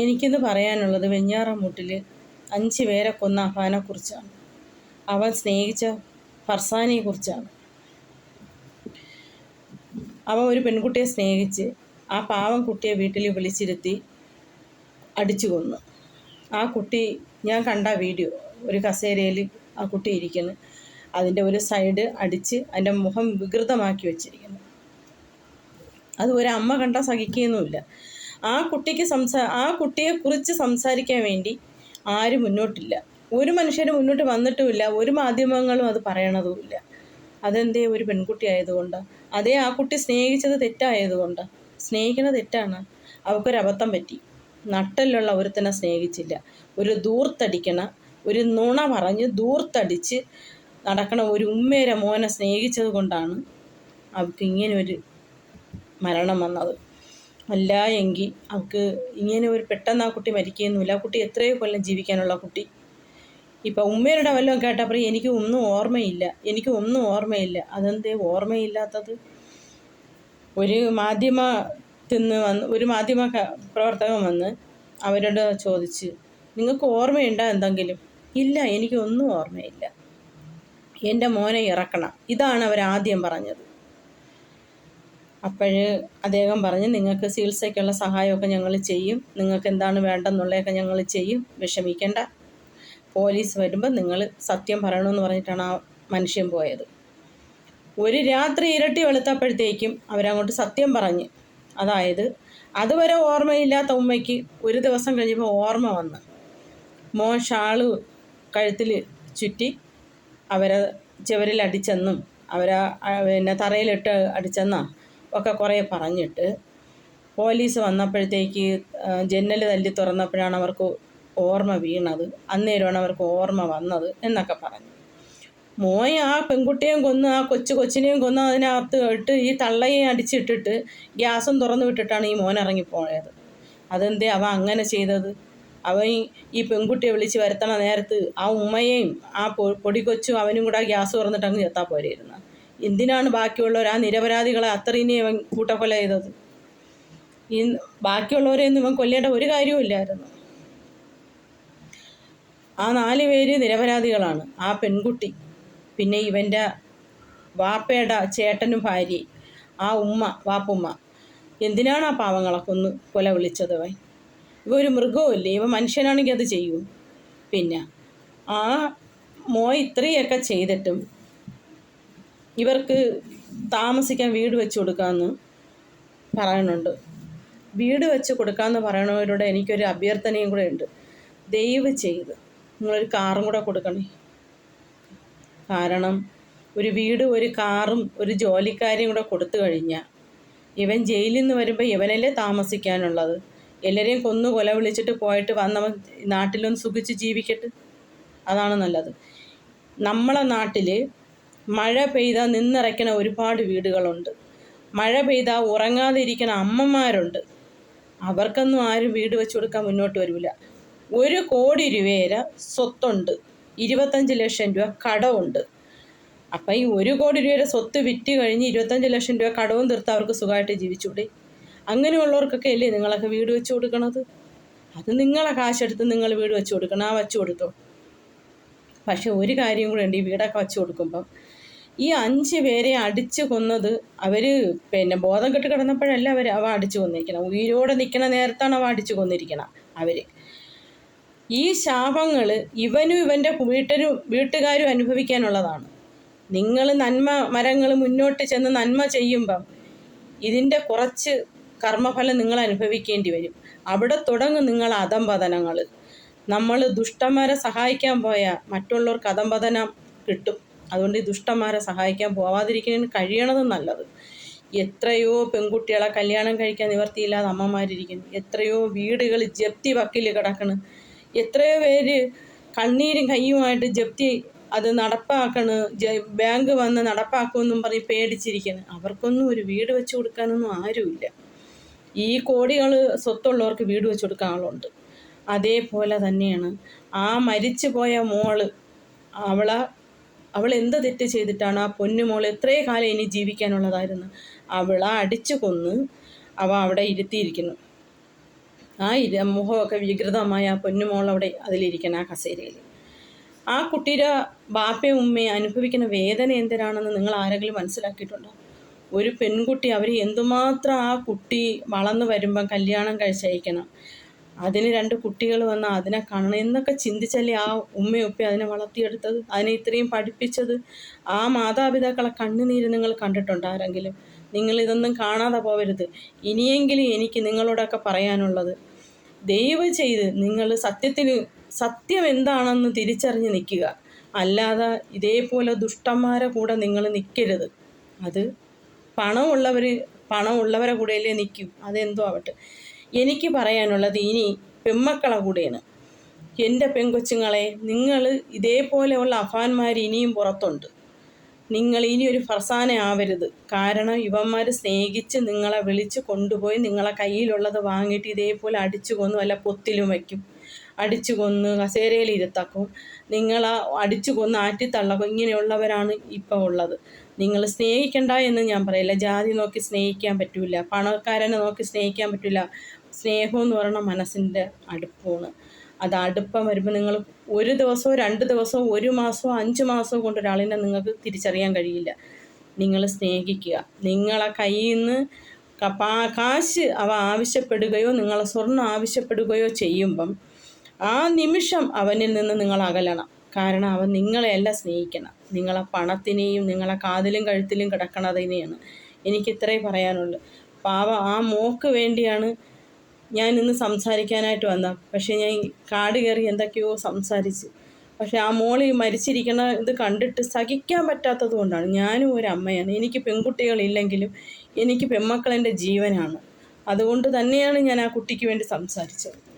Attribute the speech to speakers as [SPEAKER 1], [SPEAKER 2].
[SPEAKER 1] എനിക്കിന്ന് പറയാനുള്ളത് വെഞ്ഞാറമൂട്ടിൽ അഞ്ച് പേരെ കൊന്ന അഫാനെക്കുറിച്ചാണ് അവൻ സ്നേഹിച്ച ഫർസാനെക്കുറിച്ചാണ് അവൻ ഒരു പെൺകുട്ടിയെ സ്നേഹിച്ച് ആ പാവം കുട്ടിയെ വീട്ടിൽ വിളിച്ചിരുത്തി അടിച്ചു കൊന്നു. ആ കുട്ടി ഞാൻ കണ്ട വീഡിയോ ഒരു കസേരയിൽ ആ കുട്ടി ഇരിക്കുന്നു. അതിന്റെ ഒരു സൈഡ് അടിച്ച് അതിന്റെ മുഖം വികൃതമാക്കി വെച്ചിരിക്കുന്നു. അത് ഒരു അമ്മ കണ്ടാൽ സഹിക്കുകയൊന്നുമില്ല. ആ കുട്ടിക്ക് സംസാ ആ കുട്ടിയെക്കുറിച്ച് സംസാരിക്കാൻ വേണ്ടി ആരും മുന്നോട്ടില്ല. ഒരു മനുഷ്യരും മുന്നോട്ട് വന്നിട്ടുമില്ല. ഒരു മാധ്യമങ്ങളും അത് പറയണതുമില്ല. അതെന്തേ ഒരു പെൺകുട്ടി ആയതുകൊണ്ട്? അതേ ആ കുട്ടി സ്നേഹിച്ചത് തെറ്റായതുകൊണ്ട്? സ്നേഹിക്കണ തെറ്റാണ്. അവൾക്കൊരു അബദ്ധം പറ്റി. നട്ടലുള്ള ഒരുത്തനെ സ്നേഹിച്ചില്ല. ഒരു ദൂർത്തടിക്കണ ഒരു നുണ പറഞ്ഞ് ദൂർത്തടിച്ച് നടക്കണ ഒരു ഉമ്മേരെ മോനെ സ്നേഹിച്ചത് കൊണ്ടാണ് അവൾക്ക് ഇങ്ങനെ ഒരു മരണം വന്നത്. അല്ല എങ്കിൽ അവൾക്ക് ഇങ്ങനെ ഒരു പെട്ടെന്ന് ആ കുട്ടി മരിക്കുകയൊന്നുമില്ല. ആ കുട്ടി എത്രയോ കൊല്ലം ജീവിക്കാനുള്ള കുട്ടി. ഇപ്പം ഉമ്മയുടെ വല്ലതും കേട്ടപ്പോൾ എനിക്ക് ഒന്നും ഓർമ്മയില്ല. എനിക്ക് ഒന്നും ഓർമ്മയില്ല. അതെന്തേ ഓർമ്മയില്ലാത്തത്? ഒരു മാധ്യമത്തിൽ നിന്ന് വന്ന് ഒരു മാധ്യമ പ്രവർത്തകൻ വന്ന് അവരോട് ചോദിച്ച് നിങ്ങൾക്ക് ഓർമ്മയുണ്ടോ എന്തെങ്കിലും? ഇല്ല എനിക്കൊന്നും ഓർമ്മയില്ല. എന്റെ മോനെ ഇറക്കണം. ഇതാണ് അവരാദ്യം പറഞ്ഞത്. അപ്പോൾ അദ്ദേഹം പറഞ്ഞ് നിങ്ങൾക്ക് ചികിത്സയ്ക്കുള്ള സഹായമൊക്കെ ഞങ്ങൾ ചെയ്യും. നിങ്ങൾക്ക് എന്താണ് വേണ്ടെന്നുള്ളതൊക്കെ ഞങ്ങൾ ചെയ്യും. വിഷമിക്കേണ്ട. പോലീസ് വരുമ്പോൾ നിങ്ങൾ സത്യം പറയണമെന്ന് പറഞ്ഞിട്ടാണ് ആ മനുഷ്യൻ പോയത്. ഒരു രാത്രി ഇരട്ടി വെളുത്തപ്പോഴത്തേക്കും അവരങ്ങോട്ട് സത്യം പറഞ്ഞ്. അതായത് അതുവരെ ഓർമ്മയില്ലാത്ത ഉമ്മയ്ക്ക് ഒരു ദിവസം കഴിഞ്ഞപ്പോൾ ഓർമ്മ വന്ന്. മോൻ ഷാൾ കഴുത്തിൽ ചുറ്റി അവരെ ചുവരിൽ അടിച്ചെന്നും അവരെ പിന്നെ തറയിലിട്ട് അടിച്ചെന്നാ. ഒക്കെ കുറേ പറഞ്ഞിട്ട് പോലീസ് വന്നപ്പോഴത്തേക്ക് ജന്നൽ തല്ലി തുറന്നപ്പോഴാണ് അവർക്ക് ഓർമ്മ വീണത്. അന്നേരമാണ് അവർക്ക് ഓർമ്മ വന്നത് എന്നൊക്കെ പറഞ്ഞു. മോയെ ആ പെൺകുട്ടിയെയും കൊന്ന് ആ കൊച്ചു കൊച്ചിനെയും കൊന്ന് അതിനകത്ത് ഇട്ട് ഈ തള്ളയെയും അടിച്ചിട്ടിട്ട് ഗ്യാസും തുറന്നു വിട്ടിട്ടാണ് ഈ മോൻ ഇറങ്ങിപ്പോയത്. അതെന്തേ അവൻ അങ്ങനെ ചെയ്തത്? അവൻ ഈ- പെൺകുട്ടിയെ വിളിച്ച് വരുത്തണ നേരത്ത് ആ ഉമ്മയെയും ആ പൊടികൊച്ചും അവനും കൂടെ ഗ്യാസ് തുറന്നിട്ട് അങ്ങ് ചെത്താൻ പോരായിരുന്നു. എന്തിനാണ് ബാക്കിയുള്ളവർ ആ നിരപരാധികളെ അത്രയും ഇവൻ കൂട്ടക്കൊല ചെയ്തത്? ഈ ബാക്കിയുള്ളവരെയൊന്നും ഇവൻ കൊല്ലേണ്ട ഒരു കാര്യവും ഇല്ലായിരുന്നു. ആ നാല് പേര് നിരപരാധികളാണ്. ആ പെൺകുട്ടി പിന്നെ ഇവന്റെ വാപ്പയുടെ ചേട്ടനും ഭാര്യ ആ ഉമ്മ വാപ്പുമ്മ. എന്തിനാണ് ആ പാവങ്ങളെ കൊന്ന് കൊല വിളിച്ചത് അവൻ ഇവ ഒരു മൃഗവുമില്ലേ? ഇവ മനുഷ്യനാണെങ്കിൽ അത് ചെയ്യും. പിന്നെ ആ മോ ഇത്രയൊക്കെ ചെയ്തിട്ടും ഇവർക്ക് താമസിക്കാൻ വീട് വെച്ച് കൊടുക്കാമെന്ന് പറയുന്നുണ്ട്. വീട് വെച്ച് കൊടുക്കാമെന്ന് പറയണവരോട് എനിക്കൊരു അഭ്യർത്ഥനയും കൂടെ ഉണ്ട്. ദയവ് ചെയ്ത് നിങ്ങളൊരു കാറും കൂടെ കൊടുക്കണേ. കാരണം ഒരു വീട് ഒരു കാറും ഒരു ജോലിക്കാരെയും കൂടെ കൊടുത്തു കഴിഞ്ഞാൽ ഇവൻ ജയിലിൽ നിന്ന് വരുമ്പോൾ ഇവനല്ലേ താമസിക്കാനുള്ളത്. എല്ലാവരെയും കൊന്നു കൊല വിളിച്ചിട്ട് പോയിട്ട് വന്നവൻ നാട്ടിലൊന്ന് സുഖിച്ച് ജീവിക്കട്ടെ. അതാണ് നല്ലത്. നമ്മളെ നാട്ടിൽ മഴ പെയ്താൽ നിന്നിറയ്ക്കണ ഒരുപാട് വീടുകളുണ്ട്. മഴ പെയ്താൽ ഉറങ്ങാതിരിക്കണ അമ്മമാരുണ്ട്. അവർക്കൊന്നും ആരും വീട് വെച്ച് കൊടുക്കാൻ മുന്നോട്ട് വരില്ല ഒരു കോടി രൂപയുടെ സ്വത്തുണ്ട്. ഇരുപത്തഞ്ച് ലക്ഷം രൂപ കടമുണ്ട് അപ്പം ഈ ഒരു കോടി രൂപയുടെ സ്വത്ത് വിറ്റ് കഴിഞ്ഞ് ഇരുപത്തഞ്ച് ലക്ഷം രൂപ കടവും തീർത്ത് അവർക്ക് സുഖമായിട്ട് ജീവിച്ചൂടെ? അങ്ങനെയുള്ളവർക്കൊക്കെ അല്ലേ നിങ്ങളൊക്കെ വീട് വെച്ച് കൊടുക്കണത്? അത് നിങ്ങളെ കാശെടുത്ത് നിങ്ങൾ വീട് വെച്ച് കൊടുക്കണം ആ വെച്ച് കൊടുത്തോ? പക്ഷെ ഒരു കാര്യം കൂടെ ഉണ്ട് ഈ വീടൊക്കെ വെച്ച് കൊടുക്കുമ്പം ഈ അഞ്ച് പേരെ അടിച്ചു കൊന്നത് അവർ പിന്നെ ബോധം കെട്ട് കിടന്നപ്പോഴല്ല അവർ അവ അടിച്ചു കൊന്നിരിക്കണം ഉയിരോടെ നിൽക്കണ നേരത്താണ് അവ അടിച്ചു കൊന്നിരിക്കണം അവർ ഈ ശാപങ്ങൾ ഇവനും ഇവന്റെ വീട്ടരും വീട്ടുകാരും അനുഭവിക്കാനുള്ളതാണ്. നിങ്ങൾ നന്മ മരങ്ങൾ മുന്നോട്ട് ചെന്ന് നന്മ ചെയ്യുമ്പം ഇതിന്റെ കുറച്ച് കർമ്മഫലം നിങ്ങൾ അനുഭവിക്കേണ്ടി വരും. അവിടെ തുടങ്ങും നിങ്ങൾ അധംപതനങ്ങൾ നമ്മൾ ദുഷ്ടന്മാരെ സഹായിക്കാൻ പോയാൽ മറ്റുള്ളവർക്ക് അധംപതനം കിട്ടും. അതുകൊണ്ട് ഈ ദുഷ്ടന്മാരെ സഹായിക്കാൻ പോവാതിരിക്കുന്നതിന് കഴിയണത് നല്ലത്. എത്രയോ പെൺകുട്ടികളെ കല്യാണം കഴിക്കാൻ നിവർത്തിയില്ലാതെ അമ്മമാരിരിക്കുന്നു. എത്രയോ വീടുകൾ ജപ്തി വക്കിൽ കിടക്കണ്. എത്രയോ പേര് കണ്ണീരും കയ്യുമായിട്ട് ജപ്തി അത് നടപ്പാക്കണ്. ബാങ്ക് വന്ന് നടപ്പാക്കുമെന്നും പറഞ്ഞ് പേടിച്ചിരിക്കുന്നു അവർക്കൊന്നും ഒരു വീട് വെച്ച് കൊടുക്കാനൊന്നും ആരുമില്ല. ഈ കോടികൾ സ്വത്തുള്ളവർക്ക് വീട് വെച്ച് കൊടുക്കാൻ ആളുണ്ട്. അതേപോലെ തന്നെയാണ് ആ മരിച്ചു പോയ മോൾ അവളെ അവൾ എന്ത് തെറ്റ് ചെയ്തിട്ടാണ് ആ പൊന്നുമോൾ എത്രേ കാലം ഇനി ജീവിക്കാനുള്ളതായിരുന്നു? അവളെ അടിച്ചു കൊന്ന് അവ അവിടെ ഇരുത്തിയിരിക്കുന്നു. ആ ഇര മുഖമൊക്കെ വികൃതമായ ആ പൊന്നുമോൾ അവിടെ അതിലിരിക്കണം ആ കസേരയിൽ. ആ കുട്ടിയുടെ ബാപ്പയും ഉമ്മയും അനുഭവിക്കുന്ന വേദന എന്തിനാണെന്ന് നിങ്ങൾ ആരെങ്കിലും മനസ്സിലാക്കിയിട്ടുണ്ടോ? ഒരു പെൺകുട്ടി അവർ എന്തുമാത്രം ആ കുട്ടി വളർന്നു വരുമ്പം കല്യാണം കഴിച്ചയക്കണം. അതിന് രണ്ട് കുട്ടികൾ വന്ന് അതിനെ കാണണം എന്നൊക്കെ ചിന്തിച്ചല്ലേ ആ ഉമ്മയും ഉപ്പയും അതിനെ വളർത്തിയെടുത്തത്? അതിനെ ഇത്രയും പഠിപ്പിച്ചത്? ആ മാതാപിതാക്കളെ കണ്ണുനീര് നിങ്ങൾ കണ്ടിട്ടുണ്ടോ ആരെങ്കിലും? നിങ്ങൾ ഇതൊന്നും കാണാതെ പോവരുത്. ഇനിയെങ്കിലും എനിക്ക് നിങ്ങളോടൊക്കെ പറയാനുള്ളത് ദയവ് ചെയ്ത് നിങ്ങൾ സത്യത്തിന് സത്യം എന്താണെന്ന് തിരിച്ചറിഞ്ഞ് നിൽക്കുക. അല്ലാതെ ഇതേപോലെ ദുഷ്ടന്മാരെ കൂടെ നിങ്ങൾ നിൽക്കരുത്. അത് പണമുള്ളവർ പണമുള്ളവരെ കൂടെയല്ലേ നിൽക്കും. അതെന്തോ ആവട്ടെ. എനിക്ക് പറയാനുള്ളത് ഇനി പെമ്മക്കളെ കൂടെയാണ്. എന്റെ പെങ്കൊച്ചുങ്ങളെ നിങ്ങൾ ഇതേപോലെയുള്ള അഫാന്മാർ ഇനിയും പുറത്തുണ്ട്. നിങ്ങൾ ഇനി ഒരു ഫർസാന ആവരുത്. കാരണം ഇവന്മാർ സ്നേഹിച്ച് നിങ്ങളെ വിളിച്ച് കൊണ്ടുപോയി നിങ്ങളെ കയ്യിലുള്ളത് വാങ്ങിയിട്ട് ഇതേപോലെ അടിച്ചു കൊന്നു അല്ല പൊത്തിലും വയ്ക്കും. അടിച്ചു കൊന്ന് കസേരയിൽ ഇരുത്തക്കും. നിങ്ങൾ അടിച്ചു കൊന്ന് ആറ്റിത്തള്ളക്കും. ഇങ്ങനെയുള്ളവരാണ് ഇപ്പോൾ ഉള്ളത്. നിങ്ങൾ സ്നേഹിക്കണ്ട എന്ന് ഞാൻ പറയില്ല. ജാതി നോക്കി സ്നേഹിക്കാൻ പറ്റില്ല പണക്കാരനെ നോക്കി സ്നേഹിക്കാൻ പറ്റില്ല സ്നേഹം എന്ന് പറയുന്ന മനസ്സിന്റെ അടുപ്പമാണ്. അത് അടുപ്പം വരുമ്പോൾ നിങ്ങൾ ഒരു ദിവസമോ രണ്ട് ദിവസമോ ഒരു മാസമോ അഞ്ച് മാസമോ കൊണ്ട് ഒരാളിനെ നിങ്ങൾക്ക് തിരിച്ചറിയാൻ കഴിയില്ല. നിങ്ങൾ സ്നേഹിക്കുക. നിങ്ങളെ കയ്യിൽ നിന്ന് കാശ് അവ ആവശ്യപ്പെടുകയോ നിങ്ങളെ സ്വർണം ആവശ്യപ്പെടുകയോ ചെയ്യുമ്പം ആ നിമിഷം അവനിൽ നിന്ന് നിങ്ങൾ അകലണം. കാരണം അവൻ നിങ്ങളെയല്ല സ്നേഹിക്കണം. നിങ്ങളെ പണത്തിനെയും നിങ്ങളെ കാതിലും കഴുത്തിലും കിടക്കണതിനെയാണ് എനിക്ക് ഇത്രേ പറയാനുള്ളൂ. പാവ ആ മോക്ക് വേണ്ടിയാണ് ഞാൻ ഇന്ന് സംസാരിക്കാനായിട്ട് വന്ന. പക്ഷേ ഞാൻ കാട് കയറി എന്തൊക്കെയോ സംസാരിച്ച്. പക്ഷേ ആ മോളി മരിച്ചിരിക്കണ ഇത് കണ്ടിട്ട് സഹിക്കാൻ പറ്റാത്തത് കൊണ്ടാണ്. ഞാനും ഒരു അമ്മയാണ്. എനിക്ക് പെൺകുട്ടികളില്ലെങ്കിലും എനിക്ക് പെൺമക്കളെന്റെ ജീവനാണ്. അതുകൊണ്ട് തന്നെയാണ് ഞാൻ ആ കുട്ടിക്ക് വേണ്ടി സംസാരിച്ചത്.